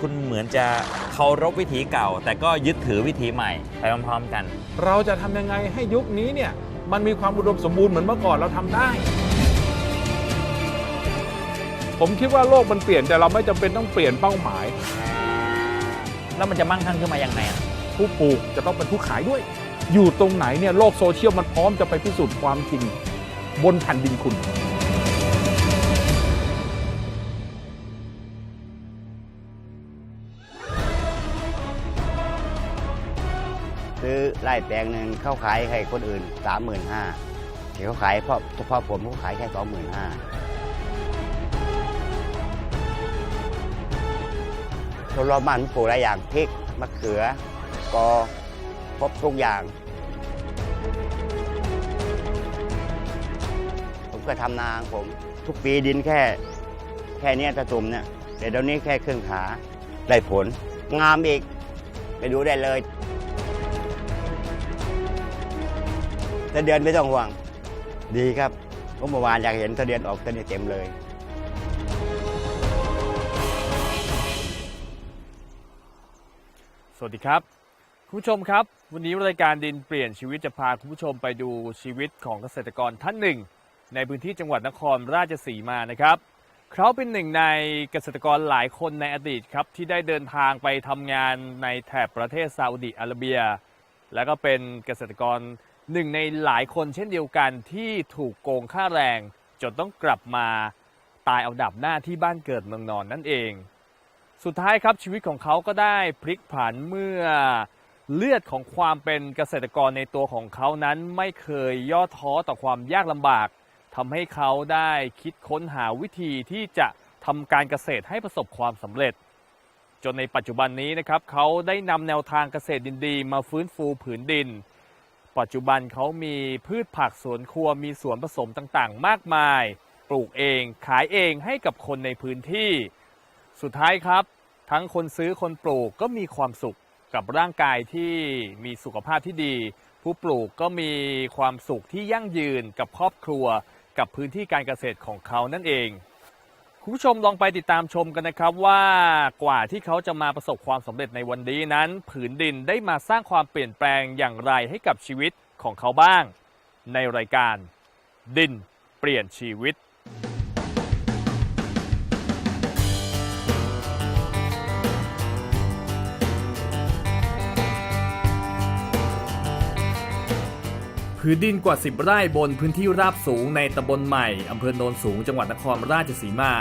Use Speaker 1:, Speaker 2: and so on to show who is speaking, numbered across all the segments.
Speaker 1: คุณเหมือนจะเคารพวิถีเก่า แต่ก็ยึดถือวิถีใหม่ไปพร้อมๆกัน
Speaker 2: เราจะทำยังไงให้ยุคนี้เนี่ยมันมีความอุดมสมบูรณ์เหมือนเมื่อก่อนเราทำได้ ผมคิดว่าโลกมันเปลี่ยนแต่เราไม่จำเป็นต้องเปลี่ยนเป้าหมาย
Speaker 1: แล้วมันจะมั่งคั่งขึ้นมายังไงอะ
Speaker 2: ผู้ปลูกจะต้องเป็นผู้ขายด้วย อยู่ตรงไหนเนี่ยโลกโซเชียลมันพร้อมจะไปพิสูจน์ความจริง บนแผ่นดินคุณ
Speaker 3: ไร่แปลงหนึ่งเข้าขายให้คนอื่นสามหมื่นห้าที่เขาขายเพราะเฉพาะผมเขาขายแค่สองหมื่นห้าทดลองมันปลูกหลายอย่างพริกมะเขือกอครบทุกอย่าง ผมก็ทำนาของผม ทุกปีดินแค่ แค่นี้ตะตุ่มเนี่ยแต่เดี๋ยวนี้แค่ครึ่งขาได้ผล งามอีก ไปดูได้เลย แต่เดือนไม่ต้องห่วง ดีครับเพราะเมื่อวานอยากเห็นทะเดือนออกทะเดือนเต็มเลย
Speaker 4: สวัสดีครับ คุณผู้ชมครับ วันนี้รายการดินเปลี่ยนชีวิตจะพาคุณผู้ชมไปดูชีวิตของเกษตรกรท่านหนึ่ง ในพื้นที่จังหวัดนครราชสีมานะครับเขาเป็นหนึ่งในเกษตรกรหลายคนในอดีตครับ ที่ได้เดินทางไปทำงานในแถบประเทศซาอุดิอาระเบีย และก็เป็นเกษตรกร หนึ่งในหลายคนเช่นเดียวกันที่ถูกโกงค่าแรง จนต้องกลับมาตายเอาดับหน้าที่บ้านเกิดเมืองนอนนั่นเอง สุดท้ายครับชีวิตของเขาก็ได้พลิกผันเมื่อเลือดของความเป็นเกษตรกรในตัวของเขานั้นไม่เคยย่อท้อต่อความยากลำบากทำให้เขาได้คิดค้นหาวิธีที่จะทำการเกษตรให้ประสบความสำเร็จ จนในปัจจุบันนี้นะครับเขาได้นำแนวทางเกษตรดินดีมาฟื้นฟูผืนดิน ปัจจุบันเขามีพืชผักสวนครัวมีสวนผสมต่างๆ มากมาย ปลูกเองขายเองให้กับคนในพื้นที่ สุดท้ายครับ ทั้งคนซื้อคนปลูกก็มีความสุขกับร่างกายที่มีสุขภาพที่ดี ผู้ปลูกก็มีความสุขที่ยั่งยืนกับครอบครัว กับพื้นที่การเกษตรของเขานั่นเอง คุณผู้ชมลองไปติดตามชมกันนะครับว่ากว่าที่เขาจะมาประสบความสำเร็จในวันนี้นั้น ผืนดินได้มาสร้างความเปลี่ยนแปลงอย่างไรให้กับชีวิตของเขาบ้าง ในรายการดินเปลี่ยนชีวิต ผืนดินกว่า 10 ไร่บนพื้นที่ราบสูงในตำบลใหม่อำเภอโนนสูงจังหวัดนครราชสีมา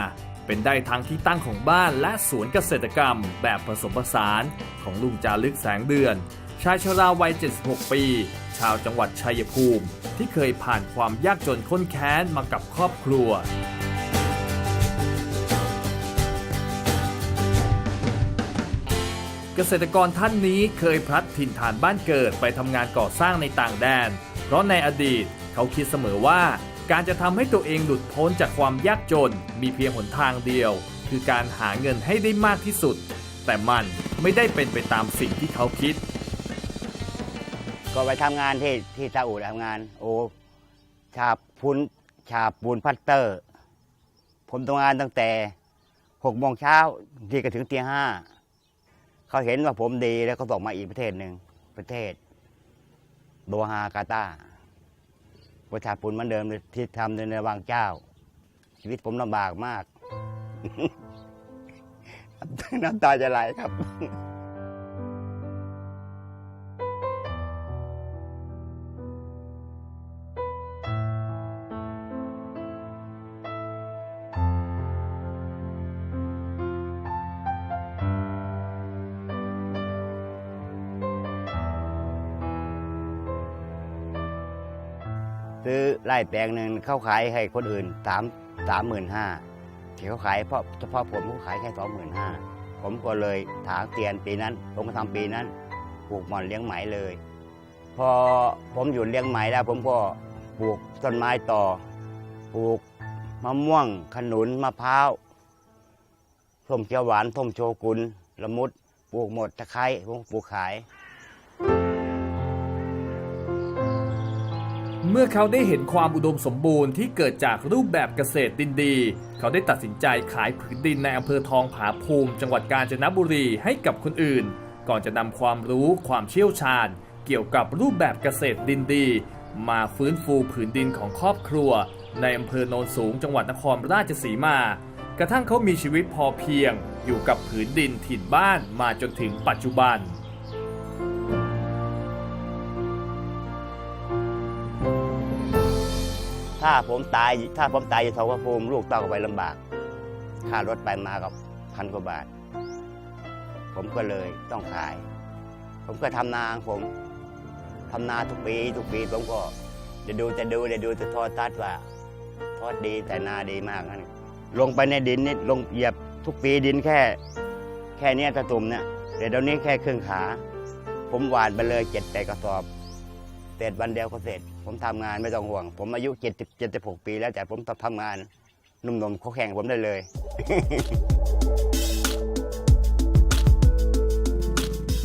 Speaker 4: เป็นได้ทั้งที่ตั้งของบ้านและสวนเกษตรกรรม แบบผสมผสานของลุงจารึกแสงเดือน ชายชราวัย 76 ปี ชาวจังหวัดชัยภูมิ ที่เคยผ่านความยากจนข้นแค้นมากับครอบครัวเกษตรกรท่านนี้เคยพลัดถิ่นฐานบ้านเกิดไปทำงานก่อสร้างในต่างแดน เพราะในอดีตเขาคิดเสมอว่า การจะทำให้ตัวเองหลุดพ้นจากความยากจนมีเพียงหนทางเดียว คือการหาเงินให้ได้มากที่สุด แต่มันไม่ได้เป็นไปตามสิ่งที่เขาคิด
Speaker 3: ก็ไปทำงานที่ที่ซาอุทำงาน โอ้ฉาบพุนฉาบปูนพัตเตอร์ ผมทำงานตั้งแต่หกโมงเช้าที่ก็ถึงตีห้าเขาเห็นว่าผมดีแล้วก็ส่งมาอีกประเทศหนึ่งประเทศ โดฮากาตาประชาปุนมันเดิมเลยที่ทำในวังเจ้า ชีวิตผมลำบากมาก น้ำตาจะไหลครับ ซื้อไร่แปลงหนึ่งเขาขายให้คนอื่นสามสามหมื่นห้าที่เขาขายเพราะเฉพาะผมเขาขายแค่สองหมื่นห้าผมก็เลยถางเตียนปีนั้น ผมก็ทำปีนั้นปลูกหม่อนเลี้ยงไหมเลย พอผมอยู่เลี้ยงไหมแล้ว ผมก็ปลูกต้นไม้ต่อปลูกมะม่วงขนุนมะพร้าวส้มเขียวหวานส้มโชกุนละมุดปลูกหมดตะไคร้ผมปลูกขาย
Speaker 4: มื่อเขาได้เห็นความอุดมสมบูรณ์ที่เกิดจากรูปแบบเกษตรดินดี เขาได้ตัดสินใจขายผืนดินในอำเภอทองผาภูมิ จังหวัดกาญจนบุรีให้กับคนอื่น ก่อนจะนำความรู้ความเชี่ยวชาญ เกี่ยวกับรูปแบบเกษตรดินดี มาฟื้นฟูผืนดินของครอบครัว ในอำเภอโนนสูง จังหวัดนครราชสีมา กระทั่งเขามีชีวิตพอเพียง อยู่กับผืนดินถิ่นบ้านมาจนถึงปัจจุบัน
Speaker 3: ถ้าผมตายถ้าผมตายอยู่ทองพระภูมิลูกเต้าก็ไปลำบากค่ารถไปมากับพันกว่าบาท ผมก็เลยต้องขาย ผมก็ทำนาผมทำนาทุกปี ทุกปีผมก็จะดูจะดูจะดูจะทอดตัดว่าทอดดีแต่นาดีมากนั่นลงไปในดินนี่ลงเหยียบทุกปีดินแค่ แค่เนี้ยตะตุ่มเนี่ยเดี๋ยวเดี๋ยวนี้แค่ครึ่งขา ผมหวานไปเลยเจ็ดแปดกระสอบ เสร็จวันเดียวก็เสร็จ ผมทำงานไม่ต้องห่วง ผมอายุเจ็ดสิบเจ็ดสิบหกปี แล้วแต่ผมทำงานหนุ่มๆเขาแข่งผมได้เลย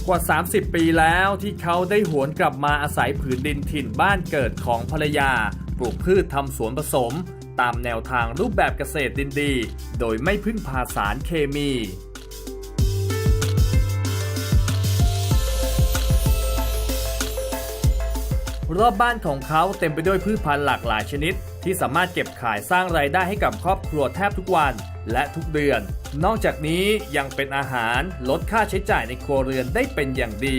Speaker 4: กว่า 30 ปีแล้วที่เขาได้หวนกลับมาอาศัยผืนดินถิ่นบ้านเกิดของภรรยา ปลูกพืชทำสวนผสม ตามแนวทางรูปแบบเกษตรดินดี โดยไม่พึ่งพาสารเคมี รอบบ้านของเขาเต็มไปด้วยพืชพันธุ์หลากหลายชนิด ที่สามารถเก็บขายสร้างรายได้ให้กับครอบครัวแทบทุกวันและทุกเดือน นอกจากนี้ยังเป็นอาหารลดค่าใช้จ่ายในครัวเรือนได้เป็นอย่างดี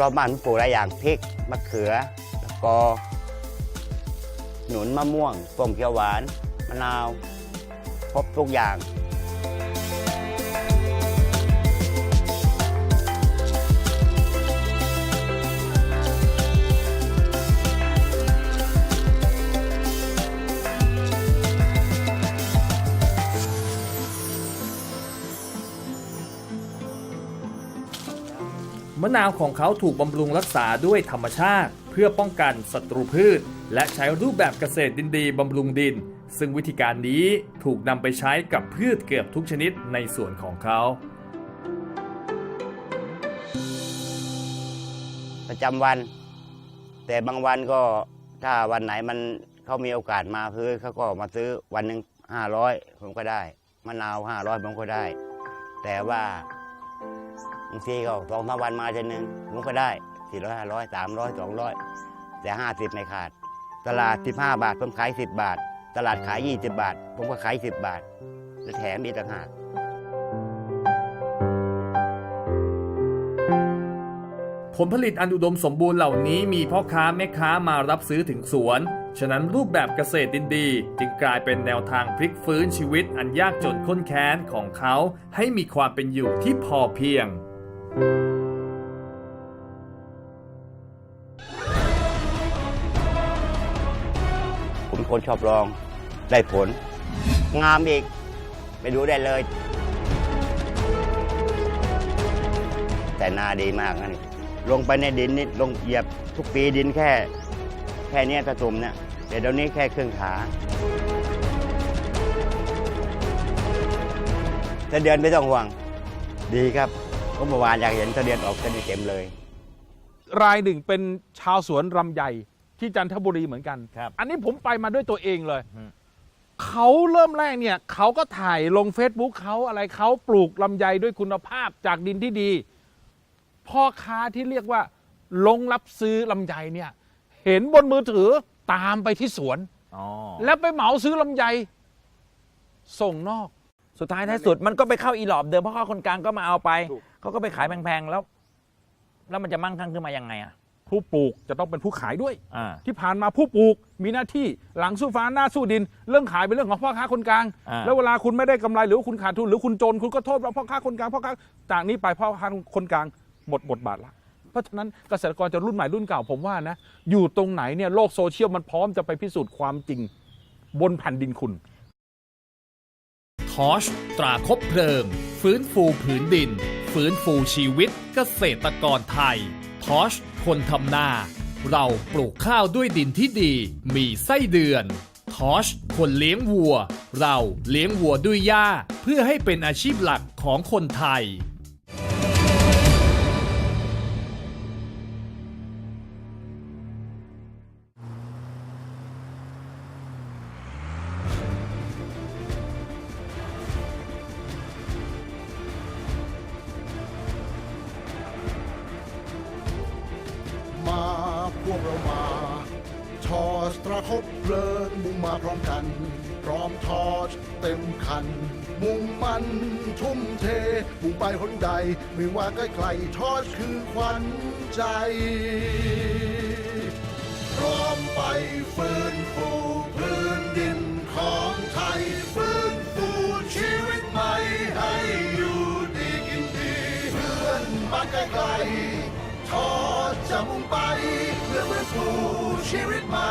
Speaker 3: รอบๆบ้านปลูกหลายอย่างพริกมะเขือแล้วก็หนุนมะม่วงส้มเขียวหวานมะนาว ครบทุกอย่าง
Speaker 4: มะนาวของเขาถูกบำรุงรักษาด้วยธรรมชาติ เพื่อป้องกันศัตรูพืช และใช้รูปแบบเกษตรดินดีบำรุงดิน ซึ่งวิธีการนี้ถูกนำไปใช้กับพืชเกือบทุกชนิดในสวนของเขา
Speaker 3: ประจำวัน แต่บางวันก็ถ้าวันไหนมันเขามีโอกาสมาซื้อเขาก็มาซื้อวันหนึ่งห้าร้อยผมก็ได้มะนาวห้าร้อยผมก็ได้ แต่ว่า บางทีก็สองสามวันมาทีนึงผมก็ได้สี่ร้อยห้าร้อยสามร้อยสองร้อยแต่ห้าสิบไม่ขาด ตลาดสิบห้าบาทผมขายสิบบาท ตลาดขายยี่สิบบาท ผมก็ขายสิบบาท และแถมอีกต่างหาก
Speaker 4: ผลผลิตอันอุดมสมบูรณ์เหล่านี้มีพ่อค้าแม่ค้ามารับซื้อถึงสวน ฉะนั้นรูปแบบเกษตรดินดี จึงกลายเป็นแนวทางพลิกฟื้นชีวิตอันยากจนข้นแค้นของเขา ให้มีความเป็นอยู่ที่พอเพียง
Speaker 3: ผมคนชอบลองได้ผล งามอีก ไปดูได้เลย แต่นาดีมากนะนี่ลงไปในดินนี่ลงเหยียบทุกปีดินแค่ แค่เนี้ยตะตุ่มเนี่ยเดี๋ยวเดี๋ยวนี้แค่ครึ่งขาถ้าเดือนไม่ต้องห่วง ดีครับ ก็เมื่อวานอยากเห็นถ้าเดือนออกกันเต็มเลย
Speaker 2: รายหนึ่งเป็นชาวสวนลำไยที่จันทบุรีเหมือนกัน
Speaker 1: ครับ
Speaker 2: อันนี้ผมไปมาด้วยตัวเองเลย
Speaker 1: อืม
Speaker 2: เขาเริ่มแรกเนี่ยเขาก็ถ่ายลง Facebook เขาอะไรเขาปลูกลำไยด้วยคุณภาพจากดินที่ดี พ่อค้าที่เรียกว่า ลงรับซื้อลำไยเนี่ย เห็นบนมือถือตามไปที่สวน
Speaker 1: อ๋อ
Speaker 2: แล้วไปเหมาซื้อลำไย ส่งนอก
Speaker 1: สุดท้ายท้ายสุดมันก็ไปเข้าอีหลอบเดิมเพราะเขาคนกลางก็มาเอาไป
Speaker 2: ถูก
Speaker 1: เขาก็ไปขายแพงๆแล้ว แล้วมันจะมั่งคั่งขึ้นมายังไงอะ
Speaker 2: ผู้ปลูกจะต้องเป็นผู้ขายด้วย
Speaker 1: อ่า
Speaker 2: ที่ผ่านมาผู้ปลูกมีหน้าที่หลังสู้ฟ้าหน้าสู้ดิน เรื่องขายเป็นเรื่องของพ่อค้าคนกลาง
Speaker 1: อ่า
Speaker 2: แล้วเวลาคุณไม่ได้กำไรหรือว่าคุณขาดทุนหรือคุณจนคุณก็โทษว่าพ่อค้าคนกลางพ่อค้าจากนี้ไปพ่อค้าคนกลางหมดบทบาทละเพราะฉะนั้นเกษตรกรจะรุ่นใหม่รุ่นเก่าผมว่านะอยู่ตรงไหนเนี่ยโลกโซเชียลมันพร้อมจะไปพิสูจน์ความจริง บนแผ่นดินคุณ
Speaker 4: ทอชตราคบเพลิง ฟื้นฟูผืนดิน ฟื้นฟูชีวิตเกษตรกรไทย ทอช คนทำนา เราปลูกข้าวด้วยดินที่ดี มีไส้เดือน ทอช คนเลี้ยงวัว เราเลี้ยงวัวด้วยหญ้า เพื่อให้เป็นอาชีพหลักของคนไทย
Speaker 5: พร้อมทอชเต็มคัน มุ่งมันทุ่มเทมุ่งไปหนใด ไม่ว่าใกล้ใครทอชคือขวัญใจ พร้อมไปฟื้นฟูพื้นดินของไทย ฟื้นฟูชีวิตใหม่ให้อยู่ดีกินดีเพื่อนบ้านใกล้ๆทอดจะมุ่งไปเพื่อฟื้นฟูชีวิตใหม่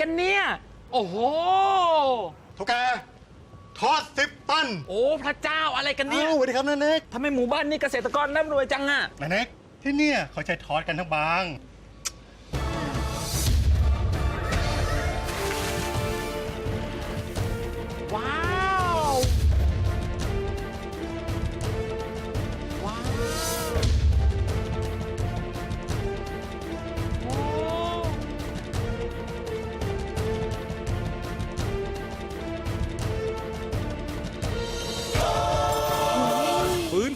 Speaker 5: กันเนี่ย
Speaker 2: โอ้โห เท่า
Speaker 6: แกทอดสิบตัน
Speaker 2: โอ้พระเจ้าอะไรกันเนี่ย
Speaker 6: อ้าวสวัสดีครับนาเน็ก
Speaker 2: ทำไมหมู่บ้านนี้เกษตรกรร่ำรวยจังอะ
Speaker 6: นาเน็กที่เนี่ยเขาใช้ทอดกันทั้งบาง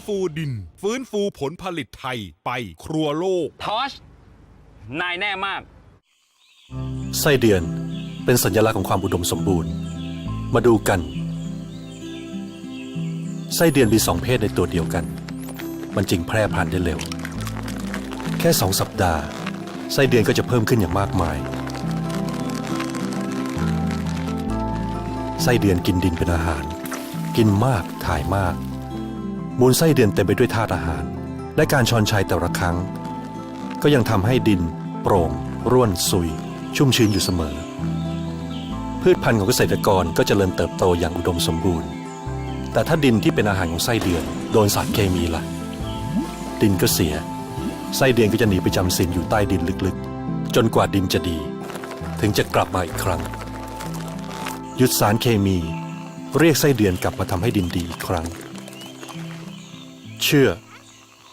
Speaker 7: ฟื้นฟูดิน ฟื้นฟูผลผลิตไทยไปครัวโลก
Speaker 1: ทอช นายแน่มาก
Speaker 8: ไส้เดือนเป็นสัญลักษณ์ของความอุดมสมบูรณ์ มาดูกัน ไส้เดือนมีสองเพศในตัวเดียวกัน มันจึงแพร่พันธุ์ได้เร็ว แค่สองสัปดาห์ ไส้เดือนก็จะเพิ่มขึ้นอย่างมากมาย ไส้เดือนกินดินเป็นอาหาร กินมากถ่ายมาก มูลไส้เดือนเต็มไปด้วยธาตุอาหาร และการชอนชัยแต่ละครั้ง ก็ยังทำให้ดิน โปร่ง ร่วนซุย ชุ่มชื้นอยู่เสมอ พืชพันธุ์ของเกษตรกรก็จเจริญเติบโตอย่างอุดมสมบูรณ์ แต่ถ้าดินที่เป็นอาหารของไส้เดือน โดนสารเคมีล่ะ ดินก็เสีย ไส้เดือนก็จะหนีไปจำศีลอยู่ใต้ดินลึกๆ จนกว่าดินจะดี ถึงจะกลับมาอีกครั้ง หยุดสารเคมี เรียกไส้เดือนกลับมาทำให้ดินดีอีกครั้ง เชื่อ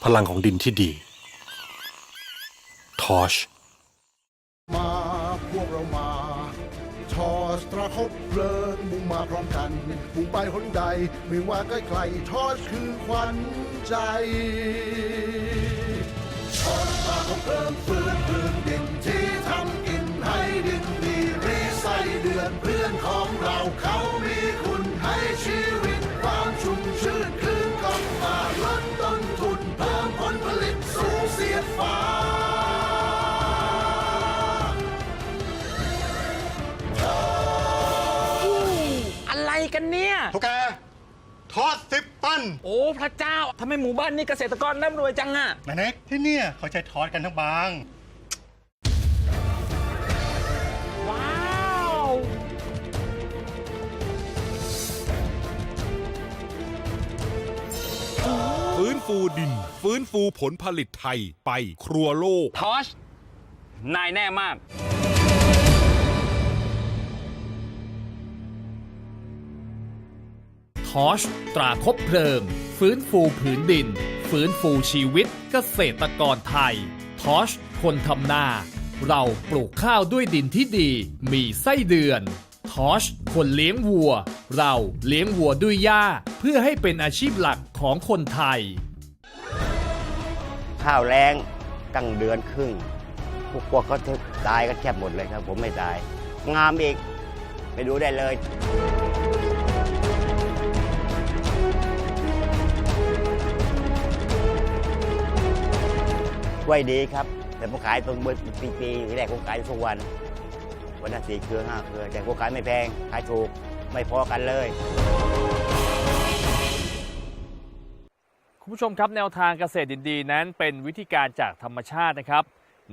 Speaker 8: พลังของดินที่ดี ทอช
Speaker 5: มาพวกเรามา ทอสตราคบเพลิงมุ่งมาพร้อมกันมุ่งไปหนใดไม่ว่าใกล้ใครทอสคือขวัญใจ ทอสมาของเพลิงฟื้นพื้นดิน ท่า
Speaker 6: แกทอดสิบตัน
Speaker 2: โอ้พระเจ้าทำไมหมู่บ้านนี้เกษตรกรร่ำรวยจังอะ
Speaker 6: นาเน็กที่เนี่ยเขาใช้ทอดกันทั้งบาง
Speaker 2: ว้าว
Speaker 7: ฟื้นฟูดิน ฟื้นฟูผลผลิตไทยไปครัวโลก
Speaker 1: ทอชนายแน่มาก
Speaker 9: ชตราคบเพลิง ฟื้นฟูผืนดิน ฟื้นฟูชีวิตเกษตรกรไทย ทอชคนทำนา เราปลูกข้าวด้วยดินที่ดี มีไส้เดือน ทอชคนเลี้ยงวัว เราเลี้ยงวัวด้วยหญ้า เพื่อให้เป็นอาชีพหลักของคนไทย
Speaker 3: ข้าวแรงตั้งเดือนครึ่งพวกพวกเขาตายกันแทบหมดเลยครับ ผมไม่ตาย งามอีกไปดูได้เลย กล้วยดีครับ แต่ผมขายตรงเบอร์ปีปีแรกผมขายทุกวัน วันละสี่เครือห้าเครือ แต่ผมขายไม่แพง ขายถูก ไม่พอกันเลย
Speaker 4: คุณผู้ชมครับแนวทางเกษตรดินดีนั้นเป็นวิธีการจากธรรมชาตินะครับ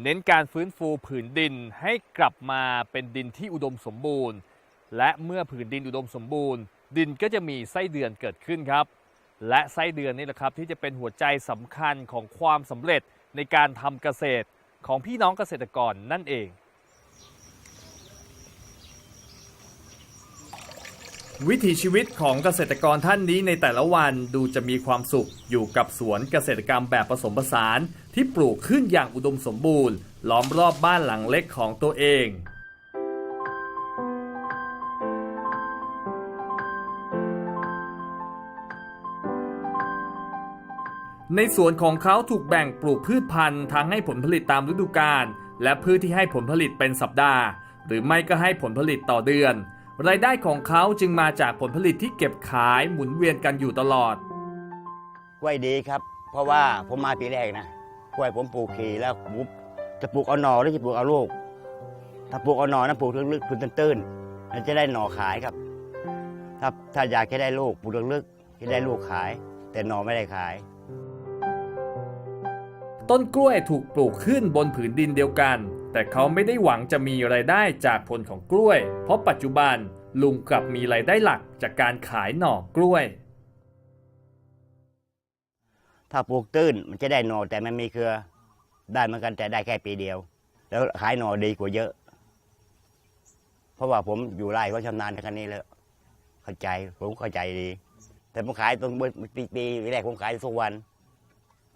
Speaker 4: เน้นการฟื้นฟูผืนดินให้กลับมาเป็นดินที่อุดมสมบูรณ์ และเมื่อผืนดินอุดมสมบูรณ์ ดินก็จะมีไส้เดือนเกิดขึ้นครับและไส้เดือนนี่แหละครับที่จะเป็นหัวใจสำคัญของความสำเร็จ ในการทำเกษตรของพี่น้องเกษตรกรนั่นเอง วิถีชีวิตของเกษตรกรท่านนี้ในแต่ละวันดูจะมีความสุขอยู่กับสวนเกษตรกรรมแบบผสมผสาน ที่ปลูกขึ้นอย่างอุดมสมบูรณ์ ล้อมรอบบ้านหลังเล็กของตัวเอง ในสวนของเขาถูกแบ่งปลูกพืชพันธุ์ทั้งให้ผลผลิตตามฤดูกาลและพืชที่ให้ผลผลิตเป็นสัปดาห์ หรือไม่ก็ให้ผลผลิตต่อเดือน รายได้ของเขาจึงมาจากผลผลิตที่เก็บขายหมุนเวียนกันอยู่ตลอด
Speaker 3: กล้วยดีครับ เพราะว่าผมมาปีแรกนะกล้วยผมปลูกขีแล้วผมจะปลูกเอาหน่อหรือจะปลูกเอาลูก ถ้าปลูกเอาหน่อนะปลูกลึกๆพื้นตื้นๆมันจะได้หน่อขายครับ ถ้าถ้าอยากให้ได้ลูกปลูกลึกๆให้ได้ลูกขาย แต่หน่อไม่ได้ขาย
Speaker 4: ต้นกล้วยถูกปลูกขึ้นบนผืนดินเดียวกัน แต่เขาไม่ได้หวังจะมีรายได้จากผลของกล้วย เพราะปัจจุบันลุงกลับมีรายได้หลักจากการขายหน่อกล้วย
Speaker 3: ถ้าปลูกตื้นมันจะได้หน่อแต่มันมีเครือ ได้เหมือนกันแต่ได้แค่ปีเดียว แล้วขายหน่อดีกว่าเยอะ เพราะว่าผมอยู่ไร่ก็ชำนาญทางกันนี้แล้วเข้าใจผมเข้าใจดี แต่ผมขายตรงปีปีแรกผมขายทุกวัน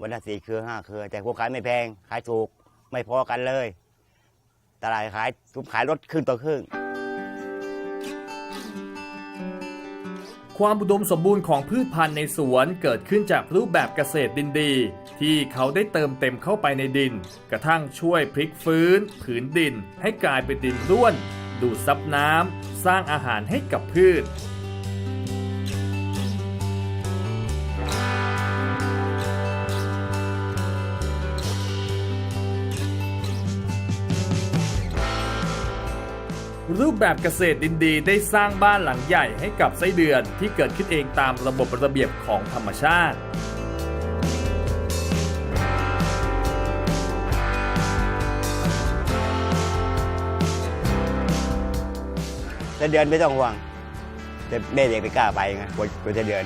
Speaker 3: วันละสี่เครือห้าเครือ แต่ผมขายไม่แพง ขายถูกไม่พอกันเลย ตลาดขายผมขายลดครึ่งต่อครึ่ง
Speaker 4: ความอุดมสมบูรณ์ของพืชพันธุ์ในสวนเกิดขึ้นจากรูปแบบเกษตรดินดี ที่เขาได้เติมเต็มเข้าไปในดิน กระทั่งช่วยพลิกฟื้น ผืนดิน ให้กลายเป็นดินร่วน ดูดซับน้ำสร้างอาหารให้กับพืช รูปแบบเกษตรดินดีได้สร้างบ้านหลังใหญ่ให้กับไส้เดือนที่เกิดขึ้นเองตามระบบระเบียบของธรรมชาติ
Speaker 3: จะเดือนไม่ต้องห่วงแต่แม่เด็กไปกล้าไปไงกลัวกลัวจะเดือน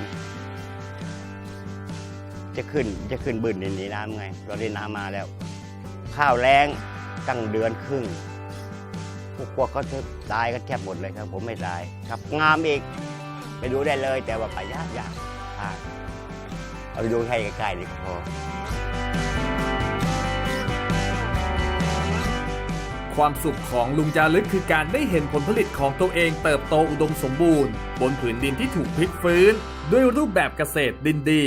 Speaker 3: จะขึ้นจะขึ้นบืนดินนี้น้ำไงตอนนี้น้ำมาแล้ว ข้าวแรงตั้งเดือนครึ่ง พวกพวกเขาจะตายกันแทบหมดเลยครับ ผมไม่ตายครับ งามอีกไปดูได้เลย แต่ว่าไปยากยากทางเอาไปดูให้ใกล้ๆดีพอ
Speaker 4: ความสุขของลุงจารึกคือการได้เห็นผลผลิตของตัวเองเติบโตอุดมสมบูรณ์ บนผืนดินที่ถูกพลิกฟื้น ด้วยรูปแบบเกษตรดินดี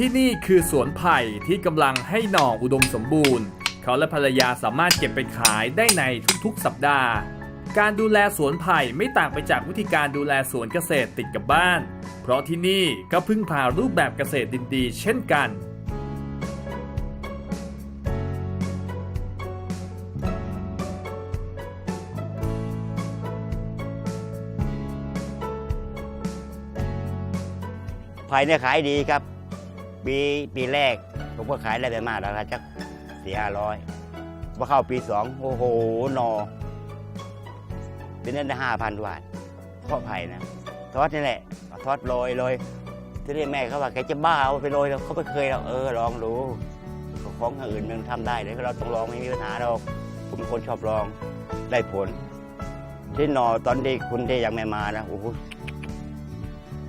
Speaker 4: ที่นี่คือสวนไผ่ที่กำลังให้หน่ออุดมสมบูรณ์ เขาและภรรยาสามารถเก็บไปขายได้ในทุกๆ สัปดาห์ การดูแลสวนไผ่ไม่ต่างไปจากวิธีการดูแลสวนเกษตรติดกับบ้าน เพราะที่นี่ก็พึ่งพารูปแบบเกษตรดินดีเช่นกัน
Speaker 3: ไผ่เนี่ยขายดีครับ ปีปีแรกผมก็ขายได้ไปมากแล้วครับจักสี่ห้าร้อยพอเข้าปีสองโอ้โหหนอ เปีนั้นได้ห้าพันบาทเพราะไผ่นะทอดนี่แหละทอดโรยโรยที่นี่แม่เขาว่าแกจะบ้าเอาไปโรยเขาไม่เคยหรอกเออลองดูของทางอื่นมันทำได้เลยเราต้องลองไม่มีปัญหาหรอกผมคนชอบลองได้ผล ที่หนอตอนที่คุณที่ยังไม่มานะโอ้โห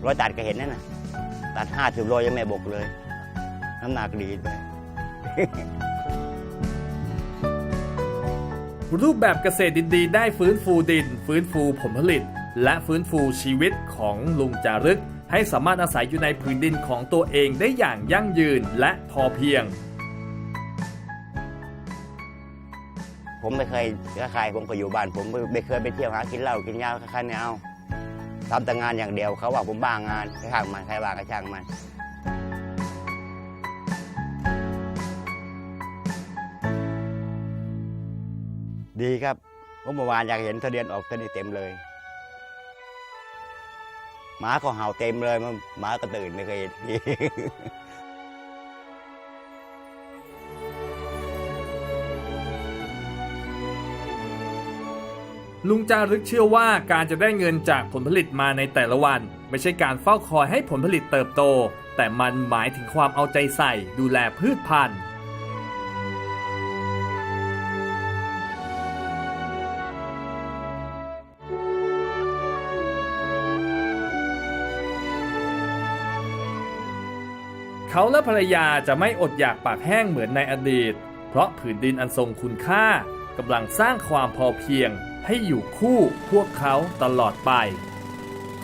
Speaker 3: ร้อยตัดก็เห็นนั่นนะตัดห้าสิบโลยังไม่บกเลย น้ำหนักดีไป
Speaker 4: รูปแบบเกษตรดินดีได้ฟื้นฟูดิน ฟื้นฟูผลผลิต และฟื้นฟูชีวิตของลุงจารึก ให้สามารถอาศัยอยู่ในผืนดินของตัวเองได้อย่างยั่งยืนและพอเพียง
Speaker 3: ผมไม่เคยค้าขายผมก็อยู่บ้าน ผมไม่ไม่เคยไปเที่ยวหากินเหล้ากินยาค้าไม่เอาทำแต่งานอย่างเดียวเขาว่าผมบ้างานข้างมันใครว่าก็ช่างมัน ดีครับเมื่อวานอยากเห็นทะเบียนออกทะเบียนเต็มเลยหมาก็เห่าเต็มเลยมันหมาก็ตื่นไม่เคยเห็น
Speaker 4: ลุงจารึกเชื่อว่าการจะได้เงินจากผลผลิตมาในแต่ละวัน ไม่ใช่การเฝ้าคอยให้ผลผลิตเติบโต แต่มันหมายถึงความเอาใจใส่ดูแลพืชพันธุ์ เขาและภรรยาจะไม่อดอยากปากแห้งเหมือนในอดีต เพราะผืนดินอันทรงคุณค่ากำลังสร้างความพอเพียงให้อยู่คู่พวกเขาตลอดไป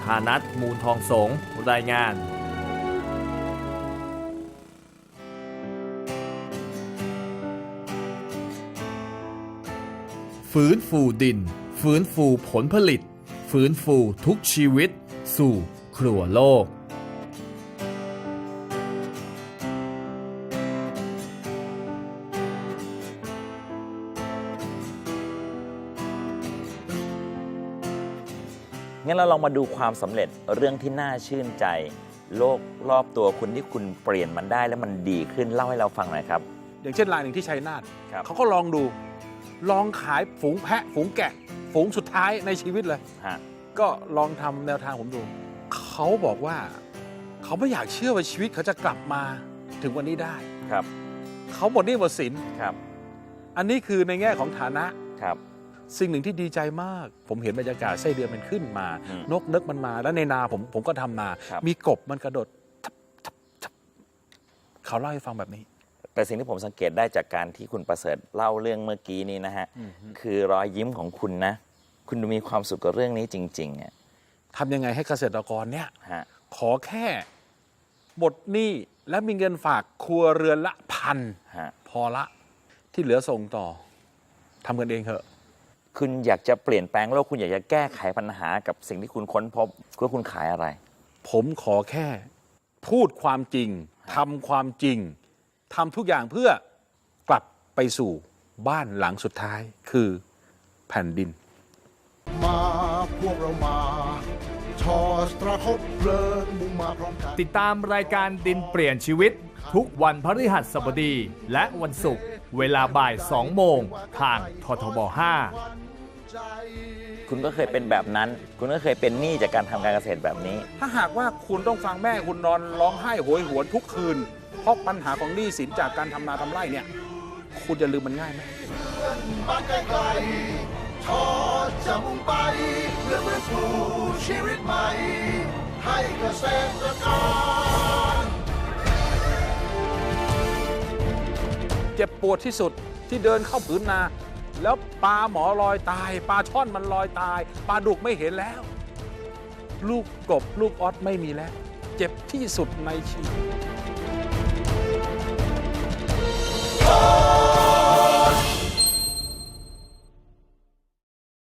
Speaker 4: ธานัทมูลทองสงรายงาน
Speaker 9: ฟื้นฟูดิน ฟื้นฟูผลผลิต ฟื้นฟูทุกชีวิต สู่ครัวโลก
Speaker 1: งั้นเราลองมาดูความสำเร็จเรื่องที่น่าชื่นใจ โลกรอบตัวคุณที่คุณเปลี่ยนมันได้แล้วมันดีขึ้นเล่าให้เราฟังหน่อยครับ
Speaker 2: อย่างเช่นรายหนึ่งที่ชัยนาท
Speaker 1: ครับ
Speaker 2: เขาก็ลองดู ลองขายฝูงแพะ ฝูงแกะ ฝูงสุดท้ายในชีวิตเลย
Speaker 1: ฮะ
Speaker 2: ก็ลองทำแนวทางผมดู เขาบอกว่า เขาไม่อยากเชื่อว่าชีวิตเขาจะกลับมาถึงวันนี้ได้
Speaker 1: ครับ
Speaker 2: เขาหมดหนี้หมดสิน
Speaker 1: ครับ
Speaker 2: อันนี้คือในแง่ของฐานะ
Speaker 1: ครับ
Speaker 2: สิ่งหนึ่งที่ดีใจมาก ผมเห็นบรรยากาศไส้เดือนมันขึ้นมา
Speaker 1: อืม
Speaker 2: นกนึกมันมา แล้วในนาผมผมก็ทำนา
Speaker 1: ครับ
Speaker 2: มีกบมันกระโดดทับทับทับเขาเล่าให้ฟังแบบนี้
Speaker 1: แต่สิ่งที่ผมสังเกตได้จากการที่คุณประเสริฐเล่าเรื่องเมื่อกี้นี้นะฮะ คือรอยยิ้มของคุณนะ คุณดูมีความสุขกับเรื่องนี้จริงๆอะ
Speaker 2: ทำยังไงให้เกษตรกรเนี่ย
Speaker 1: ฮะ
Speaker 2: ขอแค่หมดหนี้และมีเงินฝากครัวเรือนละพัน
Speaker 1: ฮะ
Speaker 2: พอละที่เหลือส่งต่อทำกันเองเถอะ
Speaker 1: คุณอยากจะเปลี่ยนแปลงโลกคุณอยากจะแก้ไขปัญหากับสิ่งที่คุณค้นพบว่าคุณขายอะไร
Speaker 2: ผมขอแค่ พูดความจริงทำความจริงทำทุกอย่างเพื่อกลับไปสู่บ้านหลังสุดท้ายคือแผ่นดิน
Speaker 5: มาพวกเรามาทอสตราคบเพลิงมุ่งมาพร้อมกัน
Speaker 9: ติดตามรายการดินเปลี่ยนชีวิต ทุกวันพฤหัสบดีและวันศุกร์เวลาบ่าย 2 โมง ทางททบ 5
Speaker 1: คุณก็เคยเป็นแบบนั้น คุณก็เคยเป็นหนี้จากการทำการเกษตรแบบนี้
Speaker 2: ถ้าหากว่าคุณต้องฟังแม่คุณนอนร้องไห้โหยหวนทุกคืน เพราะปัญหาของหนี้สินจากการทำนาทำไร่เนี่ย คุณจะลืมมันง่ายไหม
Speaker 5: บ้านไกลๆทอดจะมุ่งไปเพื่อฟื้นฟูชีวิตใหม่ ให้เกษตรกร
Speaker 2: เจ็บปวดที่สุดที่เดินเข้าผืนนา แล้วปลาหมอลอยตาย ปลาช่อนมันลอยตาย ปลาดุกไม่เห็นแล้ว ลูกกบลูกออสไม่มีแล้ว เจ็บที่สุดในชีวิต